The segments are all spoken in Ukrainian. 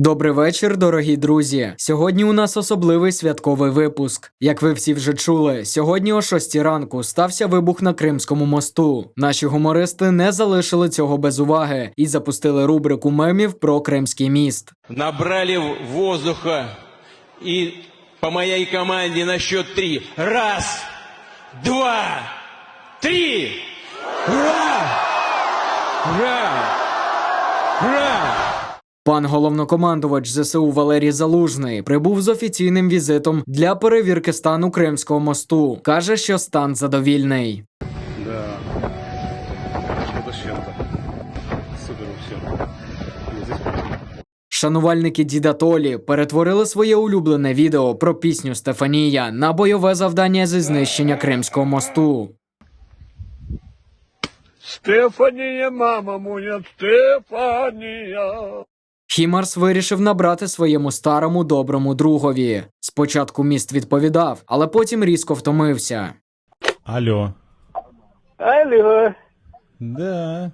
Добрий вечір, дорогі друзі. Сьогодні у нас особливий святковий випуск. Як ви всі вже чули, сьогодні о 6 ранку стався вибух на Кримському мосту. Наші гумористи не залишили цього без уваги і запустили рубрику мемів про Кримський міст. Набрали воздуха и по моей команде на счет три. Раз, два, три! Ура! Ура! Ура! Пан головнокомандувач ЗСУ Валерій Залужний прибув з офіційним візитом для перевірки стану Кримського мосту. каже, що стан задовільний. Да. Супер Шанувальники діда Толі перетворили своє улюблене відео про пісню Стефанія на бойове завдання зі знищення Кримського мосту. Стефанія, мама моя, Стефанія. Хімарс вирішив набрати своєму старому доброму другові. Спочатку міст відповідав, але потім різко втомився. Алло. Алло, Да.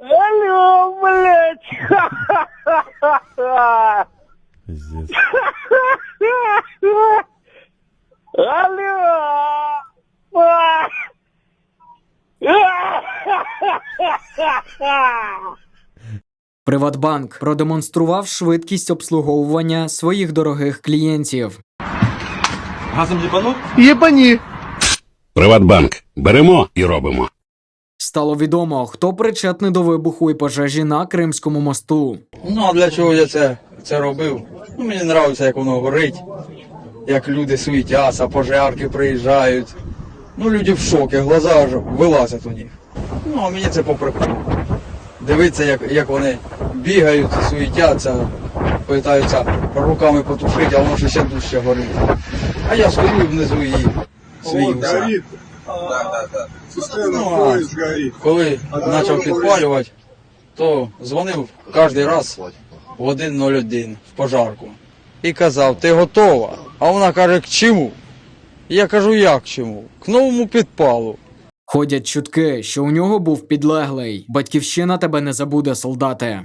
алло, блядь. Ха-ха-ха. Пиздец. Алло. А. Приватбанк продемонстрував швидкість обслуговування своїх дорогих клієнтів. Приватбанк. Беремо і робимо. Стало відомо, хто причетний до вибуху і пожежі на Кримському мосту. Ну а для чого я це, це робив? Ну мені подобається, як воно горить, як люди суетяться, пожарки приїжджають. Ну люди в шокі, глаза аж вилазять у них. Ну а мені це по приколу. Дивитися, як, як вони бігають, суетяться, питаються руками потушити, а воно ще ще дужче горить. А я стою внизу і усе. Ну, а коли почав підпалювати, то дзвонив кожен раз в 1.01 в пожарку. І казав, ти готова? А вона каже, к чому? Я кажу, як чому? К новому підпалу. Ходять чутки, що у нього був підлеглий. Батьківщина тебе не забуде, солдате.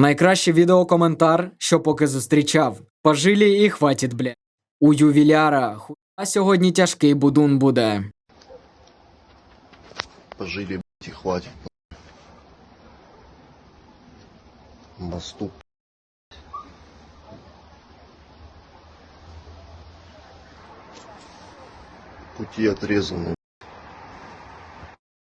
Найкращий відеокоментар, що поки зустрічав. Пожилі і хватить, бля. У ювіляра хуя сьогодні тяжкий будун буде. Пожили, блядь, и хватит. Мосту. Пути отрезаны.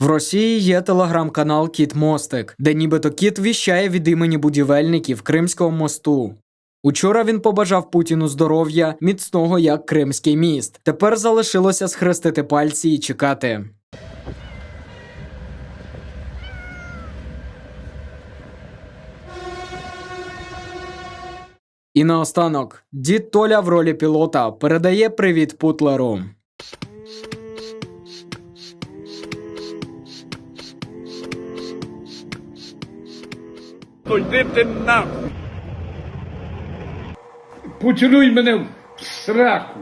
В Росії є телеграм-канал Кіт Мостик, де нібито кіт віщає від імені будівельників Кримського мосту. Учора він побажав Путіну здоров'я, міцного як Кримський міст. Тепер залишилося схрестити пальці і чекати. І наостанок, дід Толя в ролі пілота передає привіт Путлеру. То йди нахуй. Поцілуй мене в сраку.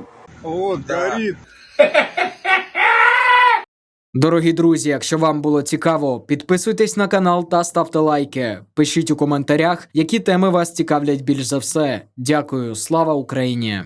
Дорогі друзі, якщо вам було цікаво, підписуйтесь на канал та ставте лайки. Пишіть у коментарях, які теми вас цікавлять більш за все. Дякую, слава Україні!